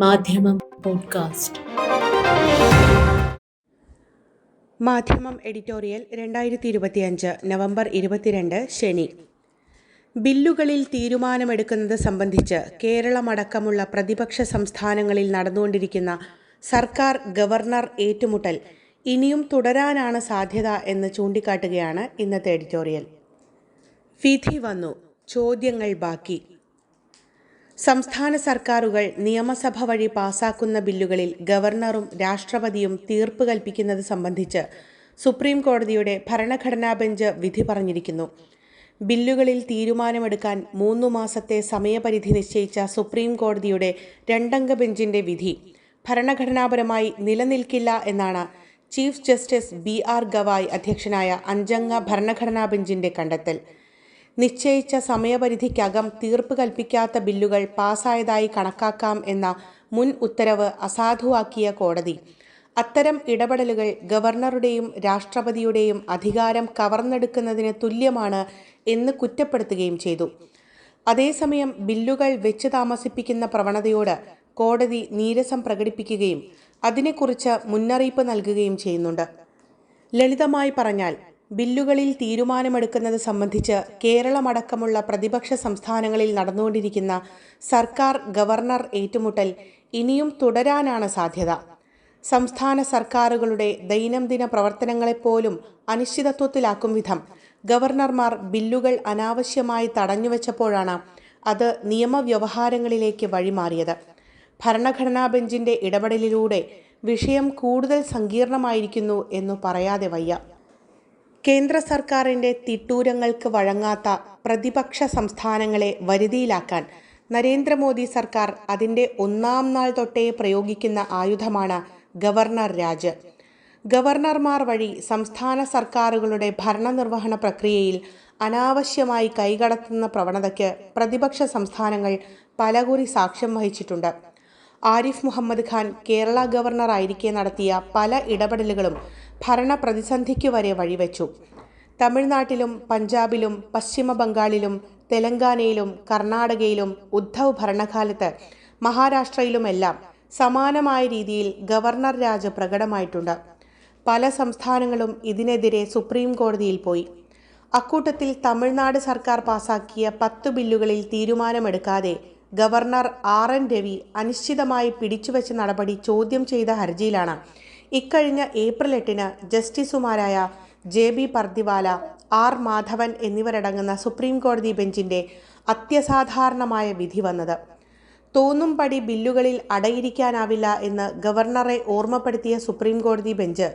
മാധ്യമം പോഡ്കാസ്റ്റ്. മാധ്യമം എഡിറ്റോറിയൽ രണ്ടായിരത്തി ഇരുപത്തിയഞ്ച് നവംബർ ഇരുപത്തിരണ്ട് ശനി. ബില്ലുകളിൽ തീരുമാനമെടുക്കുന്നത് സംബന്ധിച്ച് കേരളമടക്കമുള്ള പ്രതിപക്ഷ സംസ്ഥാനങ്ങളിൽ നടന്നുകൊണ്ടിരിക്കുന്ന സർക്കാർ ഗവർണർ ഏറ്റുമുട്ടൽ ഇനിയും തുടരാനാണ് സാധ്യത എന്ന് ചൂണ്ടിക്കാട്ടുകയാണ് ഇന്നത്തെ എഡിറ്റോറിയൽ. വിധി വന്നു. ചോദ്യങ്ങൾ ബാക്കി. സംസ്ഥാന സർക്കാരുകൾ നിയമസഭ വഴി പാസാക്കുന്ന ബില്ലുകളിൽ ഗവർണറും രാഷ്ട്രപതിയും തീർപ്പ് കൽപ്പിക്കുന്നത് സംബന്ധിച്ച് സുപ്രീം കോടതിയുടെ ഭരണഘടനാ ബെഞ്ച് വിധി പറഞ്ഞിരിക്കുന്നു. ബില്ലുകളിൽ തീരുമാനമെടുക്കാൻ മൂന്നു മാസത്തെ സമയപരിധി നിശ്ചയിച്ച സുപ്രീം കോടതിയുടെ രണ്ടംഗ ബെഞ്ചിന്റെ വിധി ഭരണഘടനാപരമായി നിലനിൽക്കില്ല എന്നാണ് chief justice B R Gavai അധ്യക്ഷനായ അഞ്ചംഗ ഭരണഘടനാ ബെഞ്ചിന്റെ കണ്ടെത്തൽ. നിശ്ചയിച്ച സമയപരിധിക്കകം തീർപ്പ് കൽപ്പിക്കാത്ത ബില്ലുകൾ പാസായതായി കണക്കാക്കാം എന്ന മുൻ ഉത്തരവ് അസാധുവാക്കിയ കോടതി. അത്തരം ഇടപെടലുകൾ ഗവർണറുടെയും രാഷ്ട്രപതിയുടെയും അധികാരം കവർന്നെടുക്കുന്നതിന് തുല്യമാണ് എന്ന് കുറ്റപ്പെടുത്തുകയും ചെയ്തു. അതേസമയം ബില്ലുകൾ വെച്ച് താമസിപ്പിക്കുന്ന പ്രവണതയോട് കോടതി നീരസം പ്രകടിപ്പിക്കുകയും അതിനെക്കുറിച്ച് മുന്നറിയിപ്പ് നൽകുകയും ചെയ്യുന്നുണ്ട്. ലളിതമായി പറഞ്ഞാൽ ബില്ലുകളിൽ തീരുമാനമെടുക്കുന്നത് സംബന്ധിച്ച് കേരളമടക്കമുള്ള പ്രതിപക്ഷ സംസ്ഥാനങ്ങളിൽ നടന്നുകൊണ്ടിരിക്കുന്ന സർക്കാർ ഗവർണർ ഏറ്റുമുട്ടൽ ഇനിയും തുടരാനാണ് സാധ്യത. സംസ്ഥാന സർക്കാരുകളുടെ ദൈനംദിന പ്രവർത്തനങ്ങളെപ്പോലും അനിശ്ചിതത്വത്തിലാക്കും വിധം ഗവർണർമാർ ബില്ലുകൾ അനാവശ്യമായി തടഞ്ഞുവെച്ചപ്പോഴാണ് അത് നിയമവ്യവഹാരങ്ങളിലേക്ക് വഴിമാറിയത്. ഭരണഘടനാ ബെഞ്ചിന്റെ ഇടപെടലിലൂടെ വിഷയം കൂടുതൽ സങ്കീർണമായിരിക്കുന്നു എന്നു പറയാതെ വയ്യ. കേന്ദ്ര സർക്കാരിന്റെ തിട്ടൂരങ്ങൾക്ക് വഴങ്ങാത്ത പ്രതിപക്ഷ സംസ്ഥാനങ്ങളെ വരുതിയിലാക്കാൻ നരേന്ദ്രമോദി സർക്കാർ അതിന്റെ ഒന്നാം നാൾ തൊട്ടേ പ്രയോഗിക്കുന്ന ആയുധമാണ് ഗവർണർ രാജ്. ഗവർണർമാർ വഴി സംസ്ഥാന സർക്കാരുകളുടെ ഭരണനിർവഹണ പ്രക്രിയയിൽ അനാവശ്യമായി കൈകടത്തുന്ന പ്രവണതയ്ക്ക് പ്രതിപക്ഷ സംസ്ഥാനങ്ങൾ പലകുറി സാക്ഷ്യം വഹിച്ചിട്ടുണ്ട്. ആരിഫ് മുഹമ്മദ് ഖാൻ കേരള ഗവർണറായിരിക്കെ നടത്തിയ പല ഇടപെടലുകളും ഭരണ പ്രതിസന്ധിക്കു വരെ വഴിവെച്ചു. തമിഴ്നാട്ടിലും പഞ്ചാബിലും പശ്ചിമ ബംഗാളിലും തെലങ്കാനയിലും കർണാടകയിലും ഉദ്ധവ് ഭരണകാലത്ത് മഹാരാഷ്ട്രയിലുമെല്ലാം സമാനമായ രീതിയിൽ ഗവർണർ രാജ് പ്രകടമായിട്ടുണ്ട്. പല സംസ്ഥാനങ്ങളും ഇതിനെതിരെ സുപ്രീം കോടതിയിൽ പോയി. അക്കൂട്ടത്തിൽ തമിഴ്നാട് സർക്കാർ പാസാക്കിയ പത്ത് ബില്ലുകളിൽ തീരുമാനമെടുക്കാതെ ഗവർണർ ആർ എൻ രവി അനിശ്ചിതമായി പിടിച്ചുവെച്ച നടപടി ചോദ്യം ചെയ്ത ഹർജിയിലാണ് ഇക്കഴിഞ്ഞ ഏപ്രിൽ എട്ടിന് ജസ്റ്റിസുമാരായ J B Pardiwala R Madhavan എന്നിവരടങ്ങുന്ന സുപ്രീം കോടതി ബെഞ്ചിന്റെ അത്യസാധാരണമായ വിധി വന്നത്. തോന്നും പടി ബില്ലുകളിൽ അടയിരിക്കാനാവില്ല എന്ന് ഗവർണറെ ഓർമ്മപ്പെടുത്തിയ സുപ്രീം കോടതി ബെഞ്ച്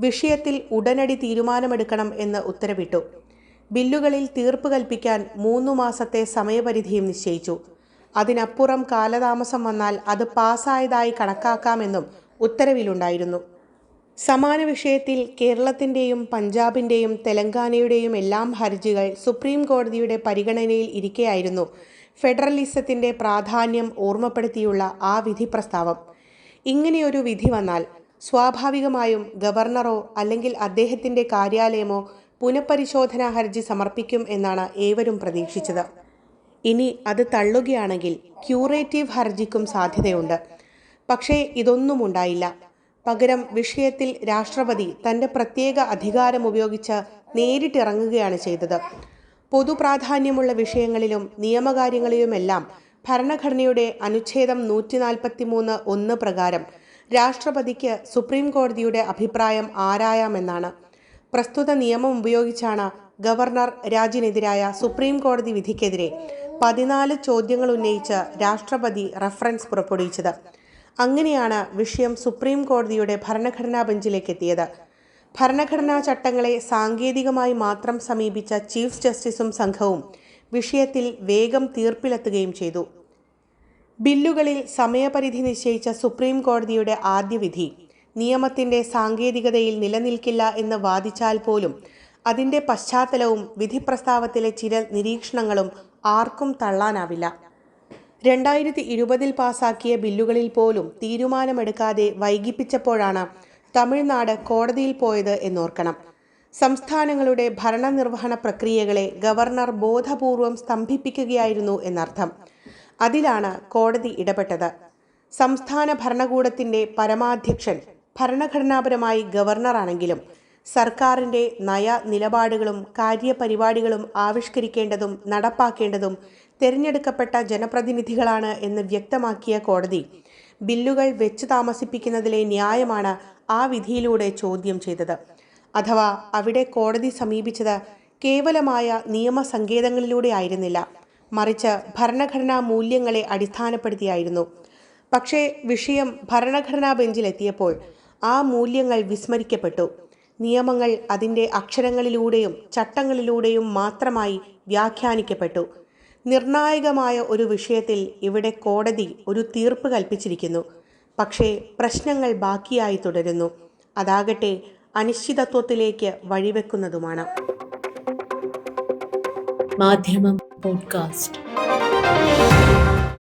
വിഷയത്തിൽ ഉടനടി തീരുമാനമെടുക്കണം എന്ന് ഉത്തരവിട്ടു. ബില്ലുകളിൽ തീർപ്പ് കൽപ്പിക്കാൻ മൂന്നു മാസത്തെ സമയപരിധിയും നിശ്ചയിച്ചു. അതിനപ്പുറം കാലതാമസം വന്നാൽ അത് പാസ്സായതായി കണക്കാക്കാമെന്നും ഉത്തരവിലുണ്ടായിരുന്നു. സമാന വിഷയത്തിൽ കേരളത്തിന്റെയും പഞ്ചാബിന്റെയും തെലങ്കാനയുടെയും എല്ലാം ഹർജികൾ സുപ്രീം കോടതിയുടെ പരിഗണനയിൽ ഇരിക്കെയായിരുന്നു. ഫെഡറലിസത്തിന്റെ പ്രാധാന്യം ഓർമ്മപ്പെടുത്തിയുള്ള ആ വിധി പ്രസ്താവം. ഇങ്ങനെയൊരു വിധി വന്നാൽ സ്വാഭാവികമായും ഗവർണറോ അല്ലെങ്കിൽ അദ്ദേഹത്തിന്റെ കാര്യാലയമോ പുനഃപരിശോധനാ ഹർജി സമർപ്പിക്കും എന്നാണ് ഏവരും പ്രതീക്ഷിച്ചത്. ഇനി അത് തള്ളുകയാണെങ്കിൽ ക്യൂറേറ്റീവ് ഹർജിക്കും സാധ്യതയുണ്ട്. പക്ഷേ ഇതൊന്നും ഉണ്ടായില്ല പകരം വിഷയത്തിൽ രാഷ്ട്രപതി തന്റെ പ്രത്യേക അധികാരം ഉപയോഗിച്ച് നേരിട്ടിറങ്ങുകയാണ് ചെയ്തത്. പൊതുപ്രാധാന്യമുള്ള വിഷയങ്ങളിലും നിയമകാര്യങ്ങളിലുമെല്ലാം ഭരണഘടനയുടെ അനുച്ഛേദം നൂറ്റി നാൽപ്പത്തി മൂന്ന് ഒന്ന് പ്രകാരം രാഷ്ട്രപതിക്ക് സുപ്രീം കോടതിയുടെ അഭിപ്രായം ആരായാമെന്നാണ്. പ്രസ്തുത നിയമം ഉപയോഗിച്ചാണ് ഗവർണർ രാജിനെതിരായ സുപ്രീം കോടതി വിധിക്കെതിരെ പതിനാല് ചോദ്യങ്ങൾ ഉന്നയിച്ച് രാഷ്ട്രപതി റഫറൻസ് പുറപ്പെടുവിച്ചത്. അങ്ങനെയാണ് വിഷയം സുപ്രീം കോടതിയുടെ ഭരണഘടനാ ബെഞ്ചിലേക്ക് എത്തിയത്. ഭരണഘടനാ ചട്ടങ്ങളെ സാങ്കേതികമായി മാത്രം സമീപിച്ച ചീഫ് ജസ്റ്റിസും സംഘവും വിഷയത്തിൽ വേഗം തീർപ്പിലെത്തുകയും ചെയ്തു. ബില്ലുകളിൽ സമയപരിധി നിശ്ചയിച്ച സുപ്രീം കോടതിയുടെ ആദ്യ വിധി നിയമത്തിന്റെ സാങ്കേതികതയിൽ നിലനിൽക്കില്ല എന്ന് വാദിച്ചാൽ പോലും അതിന്റെ പശ്ചാത്തലവും വിധിപ്രസ്താവത്തിലെ ചില നിരീക്ഷണങ്ങളും ആർക്കും തള്ളാനാവില്ല. രണ്ടായിരത്തി ഇരുപതിൽ പാസാക്കിയ ബില്ലുകളിൽ പോലും തീരുമാനമെടുക്കാതെ വൈകിപ്പിച്ചപ്പോഴാണ് തമിഴ്നാട് കോടതിയിൽ പോയത് എന്നോർക്കണം. സംസ്ഥാനങ്ങളുടെ ഭരണനിർവഹണ പ്രക്രിയകളെ ഗവർണർ ബോധപൂർവം സ്തംഭിപ്പിക്കുകയായിരുന്നു എന്നർത്ഥം. അതിലാണ് കോടതി ഇടപെട്ടത്. സംസ്ഥാന ഭരണകൂടത്തിന്റെ പരമാധ്യക്ഷൻ ഭരണഘടനാപരമായി ഗവർണറാണെങ്കിലും സർക്കാരിന്റെ നയ നിലപാടുകളും കാര്യപരിപാടികളും ആവിഷ്കരിക്കേണ്ടതും നടപ്പാക്കേണ്ടതും തിരഞ്ഞെടുക്കപ്പെട്ട ജനപ്രതിനിധികളാണ് എന്ന് വ്യക്തമാക്കിയ കോടതി. ബില്ലുകൾ വെച്ചു താമസിപ്പിക്കുന്നതിലെ ന്യായമാണ് ആ വിധിയിലൂടെ ചോദ്യം ചെയ്തത്. അഥവാ അവിടെ കോടതി സമീപിച്ചത് കേവലമായ നിയമസങ്കേതങ്ങളിലൂടെ ആയിരുന്നില്ല. മറിച്ച് ഭരണഘടനാ മൂല്യങ്ങളെ അടിസ്ഥാനപ്പെടുത്തിയായിരുന്നു. പക്ഷേ വിഷയം ഭരണഘടനാ ബെഞ്ചിലെത്തിയപ്പോൾ ആ മൂല്യങ്ങൾ വിസ്മരിക്കപ്പെട്ടു. നിയമങ്ങൾ അതിന്റെ അക്ഷരങ്ങളിലൂടെയും ചട്ടങ്ങളിലൂടെയും മാത്രമായി വ്യാഖ്യാനിക്കപ്പെട്ടു. നിർണായകമായ ഒരു വിഷയത്തിൽ ഇവിടെ കോടതി ഒരു തീർപ്പ് കൽപ്പിച്ചിരിക്കുന്നു. പക്ഷേ പ്രശ്നങ്ങൾ ബാക്കിയായി തുടരുന്നു. അതാകട്ടെ അനിശ്ചിതത്വത്തിലേക്ക് വഴിവെക്കുന്നതുമാണ്. മാധ്യമം പോഡ്കാസ്റ്റ്.